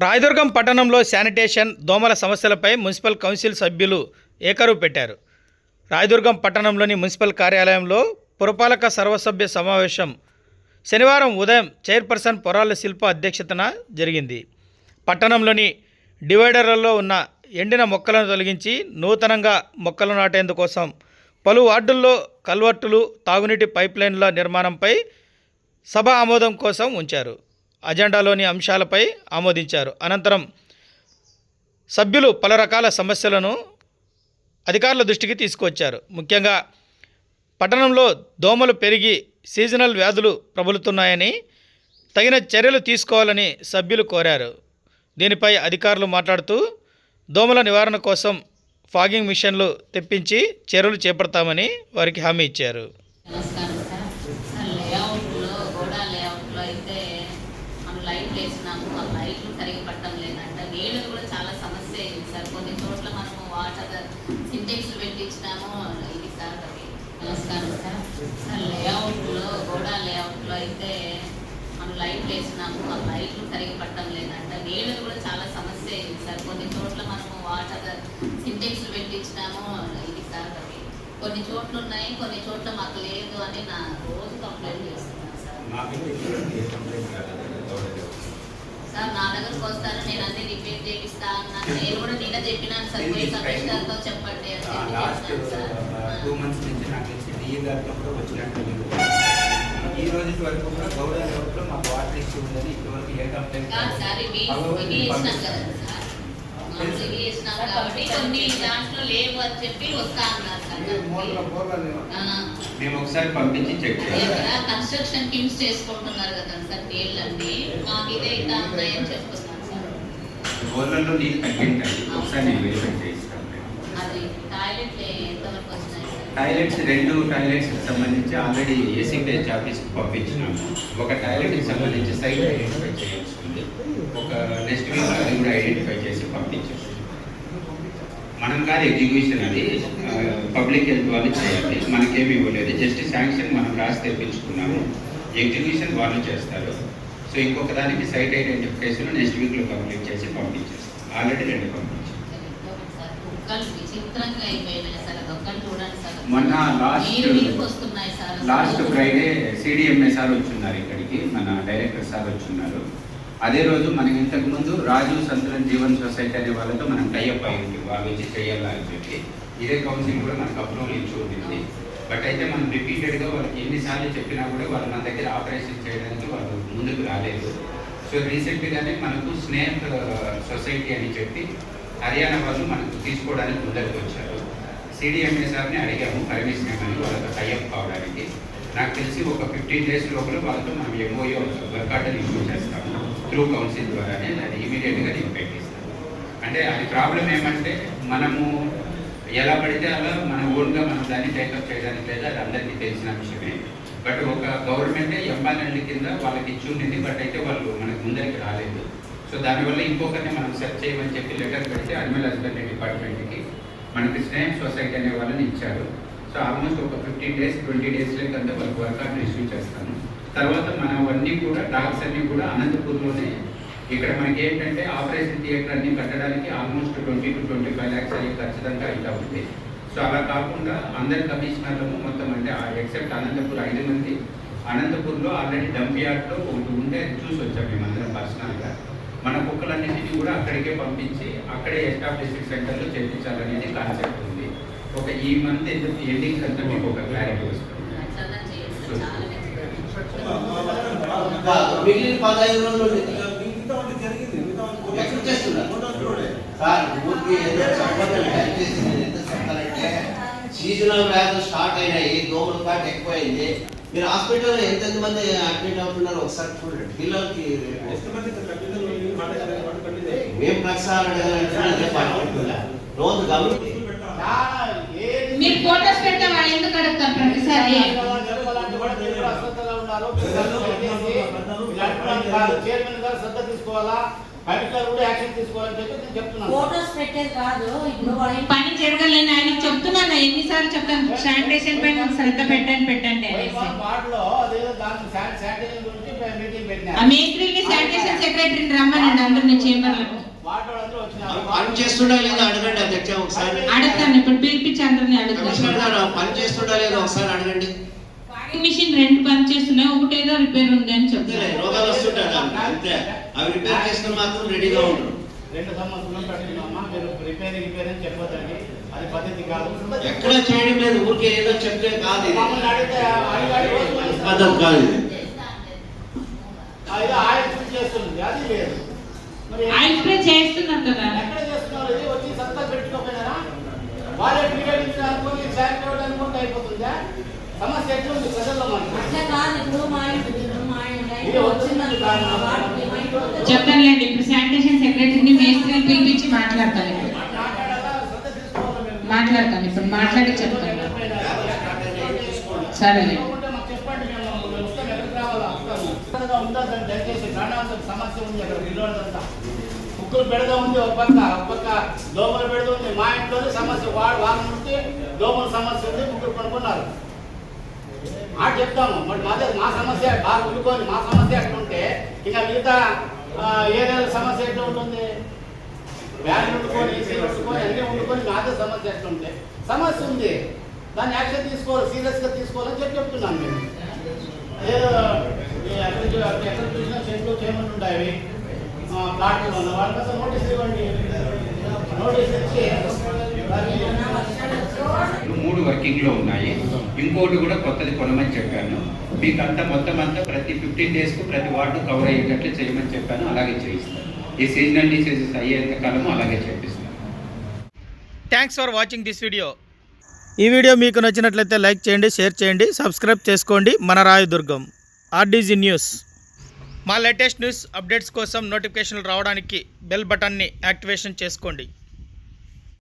రాయదుర్గం పట్టణంలో శానిటేషన్ దోమల సమస్యలపై మున్సిపల్ కౌన్సిల్ సభ్యులు ఏకరువు పెట్టారు. రాయదుర్గం పట్టణంలోని మున్సిపల్ కార్యాలయంలో పురపాలక సర్వసభ్య సమావేశం శనివారం ఉదయం చైర్పర్సన్ పొరాల శిల్ప అధ్యక్షతన జరిగింది. పట్టణంలోని డివైడర్లలో ఉన్న ఎండిన మొక్కలను తొలగించి నూతనంగా మొక్కలు నాటేందుకోసం పలు వార్డుల్లో కల్వర్టులు తాగునీటి పైప్లైన్ల నిర్మాణంపై సభ ఆమోదం కోసం ఉంచారు. అజెండాలోని అంశాలపై ఆమోదించారు. అనంతరం సభ్యులు పలు రకాల సమస్యలను అధికారుల దృష్టికి తీసుకువచ్చారు. ముఖ్యంగా పట్టణంలో దోమలు పెరిగి సీజనల్ వ్యాధులు ప్రబలుతున్నాయని తగిన చర్యలు తీసుకోవాలని సభ్యులు కోరారు. దీనిపై అధికారులు మాట్లాడుతూ దోమల నివారణ కోసం ఫాగింగ్ మిషన్లు తెప్పించి చర్యలు చేపడతామని వారికి హామీ ఇచ్చారు నమస్కారం సార్ సార్ లేఅవుట్లో గోడా లేఅవుట్లో అయితే మనం లైట్లు వేసినాము ఆ లైట్లు సరిగ్గా పట్టడం లేదంట నీళ్ళు కూడా చాలా సమస్య అయింది సార్ కొన్ని చోట్ల మనము వాటర్ సింటెక్స్ పెట్టించినాము ఇది సార్ నమస్కారం సార్. సార్ లేఅవుట్లో గోడా లేఅవుట్లో అయితే మనం లైట్లు వేసినాము ఆ లైట్లు సరిగ్గా పట్టడం లేదంట. నీళ్ళు కూడా చాలా సమస్య అయింది సార్. కొన్ని చోట్ల మనము వాటర్ సింటెక్స్ పెట్టించినాము ఇది సార్ కొన్ని చోట్ల ఉన్నాయి కొన్ని చోట్ల మాకు లేదు అని నా రోజు కంప్లైంట్ చేస్తున్నాను సార్. సార్ నా దగ్గరకు వస్తారు నేను అన్ని రిపేర్ చేపిస్తా అన్నాను నేను కూడా నిన్న చెప్పినాను సార్ పోయి కమిషనర్తో చెప్పండి అని లాస్ట్ టూ మంత్స్ నుంచి నాకు తెలిసి డిఈ గారితో కూడా వచ్చినట్టు లేదు. ఈ రోజు వరకు కూడా గౌరవ లెవెల్లో మాకు వాటర్ ఉందని ఇప్పటివరకు ఏ కంప్లైంట్ కాదు సార్ ఇవి ఇవి వేసినాం కదా సార్. మేము ఒకసారి పంపించి చెక్ కన్స్ట్రక్షన్ టీమ్స్ చేసుకుంటున్నారు కదా సార్ నీళ్ళన్నీ మాకు ఇదే ఇట్లా ఉన్నాయని చెప్తున్నాను సార్ బోర్లలో నీళ్ళు తగ్గింటాయి ఒకసారి నేను వెరిఫై అది టాయిలెట్లు ఎంతవరకు వస్తాయి టాయిలెట్స్ రెండు టాయిలెట్స్ సంబంధించి ఆల్రెడీ ఏసీపీహెచ్ ఆఫీస్కి పంపించినాము. ఒక టాయిలెట్కి సంబంధించి సైట్ ఐడెంటిఫై చేయాల్సి ఉంది. ఒక నెక్స్ట్ వీక్ అది కూడా ఐడెంటిఫై చేసి పంపించాము. మనం కాదు ఎగ్జిక్యూషన్ అది. పబ్లిక్ హెల్త్ వాళ్ళు చేయాలి. మనకేమి ఇవ్వలేదు. జస్ట్ శాంక్షన్ మనం రాసి తెప్పించుకున్నాము. ఎగ్జిక్యూషన్ వాళ్ళు చేస్తారు. సో ఇంకొక దానికి సైట్ ఐడెంటిఫికేషన్ నెక్స్ట్ వీక్లో కంప్లీట్ చేసి పంపించేస్తాం. ఆల్రెడీ రెండు పంపించాం. సార్ కుక్కలు విచిత్రంగా అయిపోయినాయి సార్. అదొక్కటి చూడండి సార్. మొన్న last. Last Friday CDMA sir వచ్చున్నారు ఇక్కడికి. మన డైరెక్టర్ సార్ వచ్చున్నారు. అదే రోజు మనకి ఇంతకు ముందు రాజు సంతులన్ జీవన్ సొసైటీ అనే వాళ్ళతో మనం టైఅప్ అయ్యింది వాళ్ళు వచ్చి చేయాలా అని చెప్పి ఇదే కౌన్సిల్ కూడా మనకు అప్రూవల్ ఇచ్చి ఉంటుంది బట్ అయితే మనం రిపీటెడ్గా వాళ్ళకి ఎన్నిసార్లు చెప్పినా కూడా వాళ్ళు మన దగ్గర ఆపరేషన్ చేయడానికి వాళ్ళు ముందుకు రాలేదు. సో రీసెంట్గానే మనకు స్నేహ్ సొసైటీ అని చెప్పి హర్యానా వాళ్ళు మనకు తీసుకోవడానికి ముందరికి వచ్చారు. సిడిఎంఏ సార్ని అడిగాము పర్మిషన్ ఇవ్వమని వాళ్ళతో టైఅప్ కావడానికి. నాకు తెలిసి ఒక ఫిఫ్టీన్ డేస్ లోపల వాళ్ళతో మనం ఎంఓయో వర్క్ ఆర్డర్ ఇష్యూ చేస్తాము. త్రూ కౌన్సిల్ ద్వారానే అది ఇమీడియట్గా నేను పెట్టిస్తాను అంటే అది ప్రాబ్లం ఏమంటే మనము ఎలా పడితే అలా మన ఓన్గా మనం దాన్ని టేకప్ చేయడానికి లేదు అది అందరికీ తెలిసిన విషయమే. బట్ ఒక గవర్నమెంటే ఎంఆర్ఎల్ కింద వాళ్ళకి ఇచ్చి ఉండింది బట్ అయితే వాళ్ళు మనకు ముందరికి రాలేదు. సో దానివల్ల ఇంకొకరిని మనం సెర్చ్ చేయమని చెప్పి లెటర్ పెడితే అనిమల్ హస్బెండరీ డిపార్ట్మెంట్కి మనకి స్నేహం సొసైటీ అనే వాళ్ళని ఇచ్చారు. సో ఆల్మోస్ట్ ఒక ఫిఫ్టీన్ డేస్ ట్వంటీ డేస్ లేకంటే వాళ్ళకి వర్క్ ఆర్డర్ ఇష్యూ చేస్తాను తర్వాత మనవన్నీ కూడా డాగ్స్ అన్నీ కూడా అనంతపూర్లోనే ఇక్కడ మనకి ఏంటంటే ఆపరేషన్ థియేటర్ అన్ని కట్టడానికి almost twenty two twenty five lakhs అయ్యి ఖచ్చితంగా అవుతా ఉంది సో అలా కాకుండా అందరి కమిషనర్లము మొత్తం అంటే ఎక్సెప్ట్ అనంతపూర్ ఐదు మంది అనంతపూర్లో ఆల్రెడీ డంప్ యార్డ్లో ఒకటి ఉంటే చూసి వచ్చాం మేము అందరం పర్సనల్గా మన కుక్కలన్నింటినీ కూడా అక్కడికే పంపించి అక్కడే ఎస్టాబ్లిష్మెంట్ సెంటర్లో చేయించాలనేది కాన్సెప్ట్ ఉంది. ఒక ఈ మంత్ ఎండింగ్ అంతా మీకు ఒక క్లారిటీ వస్తుంది. మిగిలిన పదహైదు రోజులు సీజనల్ వ్యాధులు స్టార్ట్ అయినాయి దోమల కాటు ఎక్కువైంది. మీరు హాస్పిటల్లో ఎంతెంత మంది అడ్మిట్ అవుతున్నారు ఒకసారి చూడండి. పిల్లలకి మేము ప్రతిసారి అడగాలంటే చెప్పాలి. రోజు గమనించి మీరు ఫోటోస్ వాళ్ళు ఎందుకు అడుగుతారు ప్రతిసారి? చైర్మన్ గారు శ్రద్ధ తీసుకోవాలా? కమిషనర్ కూడా యాక్షన్ తీసుకోవాలని చెప్పి నేను చెప్తున్నాను. ఫోటోస్ పెట్టేది కాదు. ఇప్పుడు పని జరగాలని ఆయనకి ఎన్నిసార్లు చెప్తాను. శానిటేషన్ పైన శ్రద్ధ పెట్టండి పెట్టండి అనేసి. వార్డులో అదేదో దాని శానిటైజర్ గురించి మీటింగ్ పెట్టినా ఆ మేస్త్రిని శానిటేషన్ సెక్రటరీని రమ్మనండి అందరిని చేంబర్లకు పని చేస్తుండా లేదా అడగండి అధ్యక్ష ఒకసారి. అడుగుతాను ఇప్పుడు పిలిపించి అందరిని అడుగుతాను. పని చేస్తుండా లేదా ఒకసారి అడగండి. మిషన్ రెండు పని చేస్తున్నాయి ఒకటేదో రిపేర్ ఉంది అని చెప్తాను. రోగాలు అంతే. అవి రిపేర్ చేసుకుని మాత్రం రెడీగా ఉంటారు రెండు సంవత్సరాలు మీరు రిపేర్ రిపేర్ అని చెప్పొద్దండి. అది పద్ధతి కాదు. ఎక్కడ చేయడం లేదు ఊరికే ఏదో చెప్తే కాదు మమ్మల్ని అడిగితే పద్ధతి కాదు ఇది. ఆయిల్ చేస్తుంది. అది లేదు. మరి ఆయిల్ స్ప్రే చేస్తున్నారు కదా. ఎక్కడ చేస్తున్నారు ఇది? వచ్చి సత్తా పెట్టుకోపోయినారా? వాళ్ళే పీరియడ్ అనుకుని శానిటైజ్ అనుకుంటే అయిపోతుందా? సమస్య ఎట్లుంది? ప్రజల్లో మనకి అట్లా కాదు ఇప్పుడు మా ఇంటి ఇప్పుడు మా ఇంటి ఇది వచ్చింది కాదు. చెప్తానులేండి. ఇప్పుడు శానిటేషన్ సెక్రటరీని మేస్త్రిని పిలిపించి మాట్లాడతాను. ఇప్పుడు మాట్లాడతాను. ఇప్పుడు మాట్లాడి చెప్తాను. సరేలే. కుక్కలు పెడదా ఉంది ఒక పక్క ఒక పక్క దోమలు బెడద ఉంది మా ఇంట్లోనే సమస్య వాడు వారం నుండి దోమల సమస్య ఉంది కుక్కలు పడుకున్నారు. ఆ చెప్తాము. మరి మాదే మా సమస్య బాగా ఉడుకొని మా సమస్య అట్లుంటే ఇక మిగతా ఏదైనా సమస్య ఎట్లా ఉంటుంది? వ్యాన్ ఉండుకొని ఏసీ ఉండుకొని అన్నీ ఉండుకొని నాకే సమస్య ఎట్లుంటే సమస్య ఉంది. దాన్ని యాక్షన్ తీసుకోవాలి సీరియస్గా తీసుకోవాలని చెప్పి చెప్తున్నాను నేను. ఏదో ఎక్కడ చూసినా చెట్లు చేయమని ఉంటాయి. ప్లాట్లు ఉన్న వాళ్ళకి నోటీస్ ఇవ్వండి. నోటీస్ ఇచ్చి మూడు వర్కింగ్లో ఉన్నాయి. ఇంకోటి కూడా కొత్తది కొనమని చెప్పాను. మీకు అంతా మొత్తం అంతా ప్రతి ఫిఫ్టీన్ డేస్కు ప్రతి వార్డు కవర్ అయ్యేటట్లు చేయమని చెప్పాను. అలాగే చేయిస్తాను. ఈ సీజనల్ డిసీజెస్ అయ్యేంత కాలము అలాగే చేపిస్తాను. Thanks for watching this video ఈ వీడియో మీకు నచ్చినట్లయితే లైక్ చేయండి షేర్ చేయండి సబ్స్క్రైబ్ చేసుకోండి. మన రాయదుర్గం ఆర్డీజీ న్యూస్. మా లేటెస్ట్ న్యూస్ అప్డేట్స్ కోసం నోటిఫికేషన్లు రావడానికి బెల్ బటన్ని యాక్టివేషన్ చేసుకోండి.